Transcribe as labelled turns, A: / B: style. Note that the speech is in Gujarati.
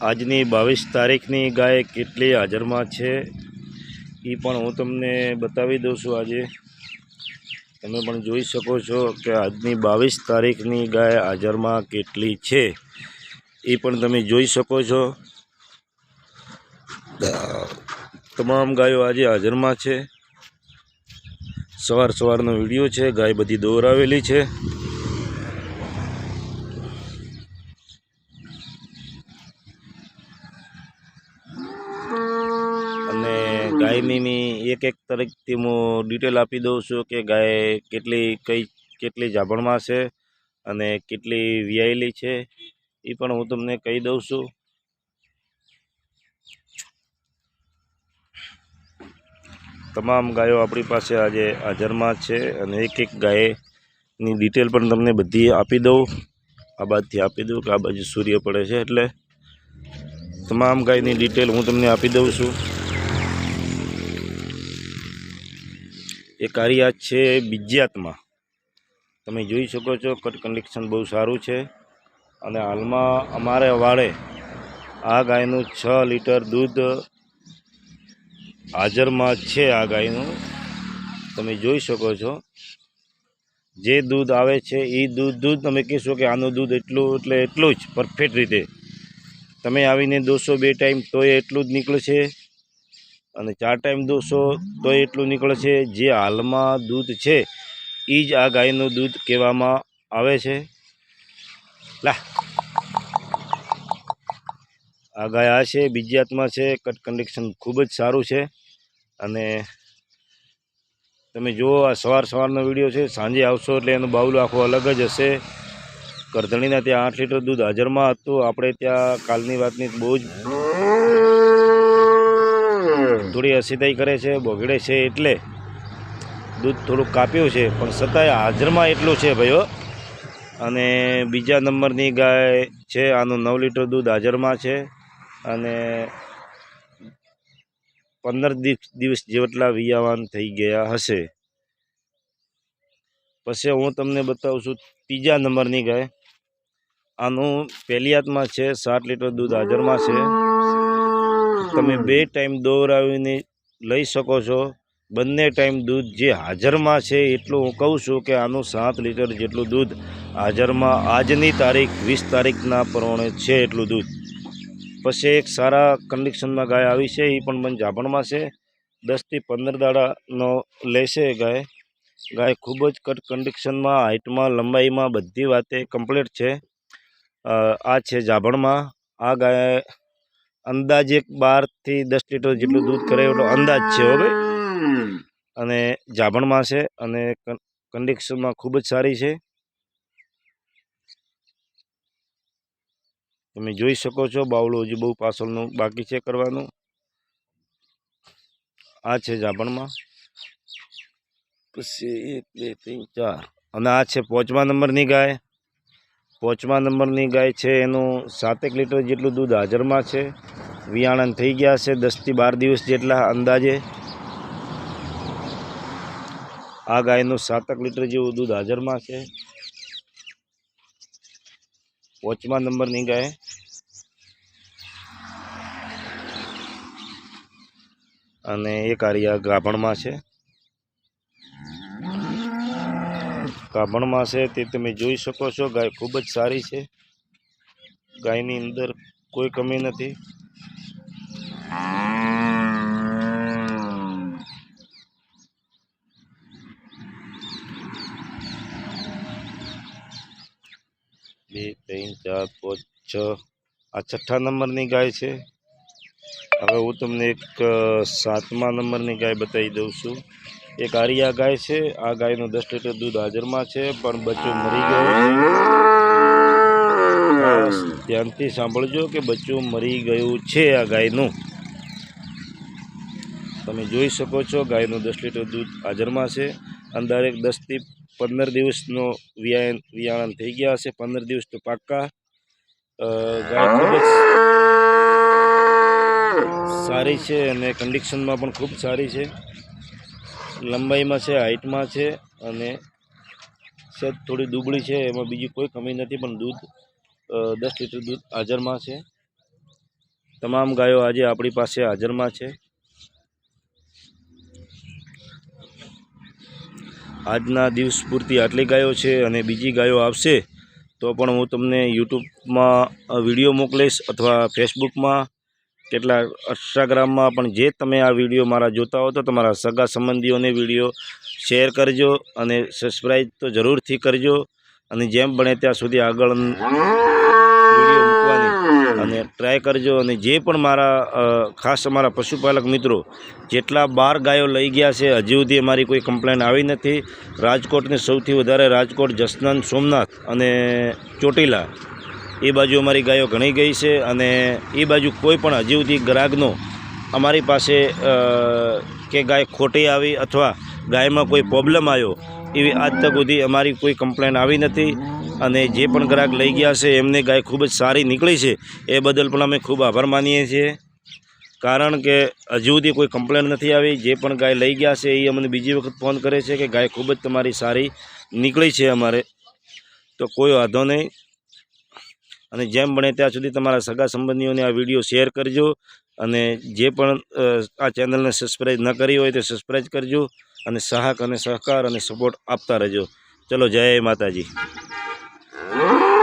A: આજની બાવીસ તારીખની ગાય કેટલી હાજરમાં છે એ પણ હું તમને બતાવી દઉં છું આજે. તમે પણ જોઈ શકો છો કે આજની બાવીસ તારીખની ગાય હાજરમાં કેટલી છે એ પણ તમે જોઈ શકો છો. તમામ ગાયો આજે હાજરમાં છે. સવાર સવારનો વીડિયો છે, ગાય બધી દોરાવેલી છે. અને ગાયની મી એક એક તરીકથી હું ડિટેલ આપી દઉં છું કે ગાય કેટલી કઈ, કેટલી જાભણમાં છે અને કેટલી વિયાયેલી છે એ પણ હું તમને કહી દઉં છું. તમામ ગાયો આપણી પાસે આજે હાજરમાં છે અને એક એક ગાયની ડિટેલ પણ તમને બધી આપી દઉં. આ બાજુથી આપી દઉં કે આ બાજુ સૂર્ય પડે છે એટલે. તમામ ગાયની ડિટેલ હું તમને આપી દઉં છું. એ કારિયા છે બીજ્યાતમાં તમે જોઈ શકો છો કટ કન્ડિશન બહુ સારું છે. અને હાલમાં અમારે વાળે આ ગાયનું છ લીટર દૂધ હાજરમાં છે આ ગાયનું. તમે જોઈ શકો છો. જે દૂધ આવે છે એ દૂધ દૂધ તમે કહેશો કે આનું દૂધ એટલું, એટલે એટલું જ પરફેક્ટ રીતે. તમે આવીને દોશો બે ટાઈમ તોય એટલું જ નીકળે છે અને ચાર ટાઈમ દોશો તો એટલું નીકળે છે. જે હાલમાં દૂધ છે એ જ આ ગાયનું દૂધ કહેવામાં આવે છે. લા. આ ગાય આ છે, બીજી હાથમાં છે. કટ કન્ડિશન ખૂબ જ સારું છે. અને તમે જુઓ, આ સવાર સવારનો વીડિયો છે. સાંજે આવશો એટલે એનું બાવલું આખું અલગ જ હશે. કરધણીના ત્યાં આઠ લીટર દૂધ હાજરમાં હતું. આપણે ત્યાં કાલની વાતની બહુ જ થોડી અસીતાઈ કરે છે, બગડે છે એટલે દૂધ થોડુંક કાપ્યું છે, પણ છતાંય હાજરમાં એટલું છે ભાઈઓ અને બીજા નંબરની ગાય છે, આનું નવ લીટર દૂધ હાજરમાં છે. અને પંદર દિવસ જેટલા વિયાવાન થઈ ગયા હશે. પછી હું તમને બતાવું છું ત્રીજા નંબરની ગાય. આનું પહેલિયાતમાં છે, સાત લીટર દૂધ હાજરમાં છે. તમે બે ટાઈમ દોરાવીને લઈ શકો છો. બંને ટાઈમ દૂધ જે હાજરમાં છે એટલું હું કહું છું કે આનું સાત લીટર જેટલું દૂધ હાજરમાં આજની તારીખ વીસ તારીખના પ્રમાણે છે એટલું દૂધ. પછી એક સારા કન્ડિશનમાં ગાય આવી છે એ પણ મને જાભણમાં છે. દસથી પંદર દાડાનો લેશે ગાય. ગાય ખૂબ જ કટ કન્ડિશનમાં હાઇટમાં લંબાઈમાં બધી વાતે કમ્પ્લીટ છે. આ છે જાભણમાં. આ ગાય અંદાજે એક બારથી દસ લીટર જેટલું દૂધ કરે એટલો અંદાજ છે હવે અને જાભણમાં છે અને કન- કન્ડિશનમાં ખૂબ જ સારી છે. તમે જોઈ શકો છો બાવળું હજુ બહુ પાછળનું બાકી છે કરવાનું. આ છે જાભણમાં પછી એક, બે, ત્રણ, ચાર. અને આ છે પોચમા નંબરની ગાય. પોચમા નંબરની ગાય છે એનું સાતેક લીટર જેટલું દૂધ હાજરમાં છે. વિયાણન થઈ ગયા છે દસથી બાર દિવસ જેટલા અંદાજે. આ ગાયનું સાતક લીટર જેવું દૂધ હાજરમાં છે. વોચમાં નંબરની ગાય. અને એક આરિયા ગાભણમાં છે. ગાભણમાં છે તે તમે જોઈ શકો છો, ગાય ખૂબ જ સારી છે. ગાયની અંદર કોઈ કમી નથી. બે, ત્રણ, ચાર, પાંચ, છ. આ છઠ્ઠા નંબરની ગાય છે. હવે હું તમને એક સાતમા નંબરની ગાય બતાવી દઉં છું. એક આરિયા ગાય છે. આ ગાયનું દસ લીટર દૂધ હાજરમાં છે, પણ બચ્ચું મરી ગયું. ધ્યાનથી સાંભળજો કે બચ્ચું મરી ગયું છે આ ગાયનું. તમે જોઈ શકો છો, ગાયનું દસ લીટર દૂધ હાજરમાં છે. એક દસથી પંદર દિવસનો વિયાણ વિયાણ થઈ ગયા હશે. પંદર દિવસ તો પાક્કા. ગાય ખૂબ જ સારી છે અને કન્ડિશનમાં પણ ખૂબ સારી છે. લંબાઈમાં છે હાઇટમાં છે અને સહેજ થોડી દુબળી છે. એમાં બીજી કોઈ કમી નથી, પણ દૂધ દસ લીટર દૂધ હાજરમાં છે. તમામ ગાયો આજે આપણી પાસે હાજરમાં છે. આજના દિવસ પૂરતી આટલી ગાયો છે અને બીજી ગાયો આવશે, તો પણ હું તમને યુટ્યુબમાં વીડિયો મોકલીશ અથવા ફેસબુકમાં કેટલા ઇન્સ્ટાગ્રામમાં પણ જે તમે આ વીડિયો મારા જોતા હો તો તમારા સગા સંબંધીઓને વીડિયો શેર કરજો અને સબસ્ક્રાઈબ તો જરૂરથી કરજો અને જેમ બને ત્યાં સુધી આગળ વીડિયો મૂકવાની. અને ટ્રાય કરજો. અને જે પણ મારા ખાસ અમારા પશુપાલક મિત્રો જેટલા બાર ગાયો લઈ ગયા છે હજી સુધી અમારી કોઈ કમ્પ્લેન આવી નથી. રાજકોટને સૌથી વધારે રાજકોટ જસનંદ સોમનાથ અને ચોટીલા એ બાજુ અમારી ગાયો ઘણી ગઈ છે. અને એ બાજુ કોઈ પણ હજી સુધી ગ્રાહકનો અમારી પાસે કે ગાય ખોટી આવી અથવા ગાયમાં કોઈ પ્રોબ્લેમ આવ્યો એવી આજ તક સુધી અમારી કોઈ કમ્પ્લેન આવી નથી. અને જે પણ ગ્રાહક લઈ ગયા છે, એમને ગાય ખૂબ જ સારી નીકળી છે. એ બદલ પણ અમે ખૂબ આભાર માનીએ છીએ. કારણ કે હજુ સુધી કોઈ કમ્પ્લેન નથી આવી. જે પણ ગાય લઈ ગયા છે, એ અમને બીજી વખત ફોન કરે છે કે ગાય ખૂબ જ તમારી સારી નીકળી છે અમારે. તો કોઈ વાંધો નહીં. અને જેમ બને ત્યાં સુધી તમારા સગા સંબંધીઓને આ વીડિયો શેર કરજો. અને જે પણ આ ચેનલને સબસ્ક્રાઈબ ન કરી હોય તો સબસ્ક્રાઈબ કરજો. અને સહાક અને સહકાર અને સપોર્ટ આપતા રહેજો. ચલો, જય માતાજી. Música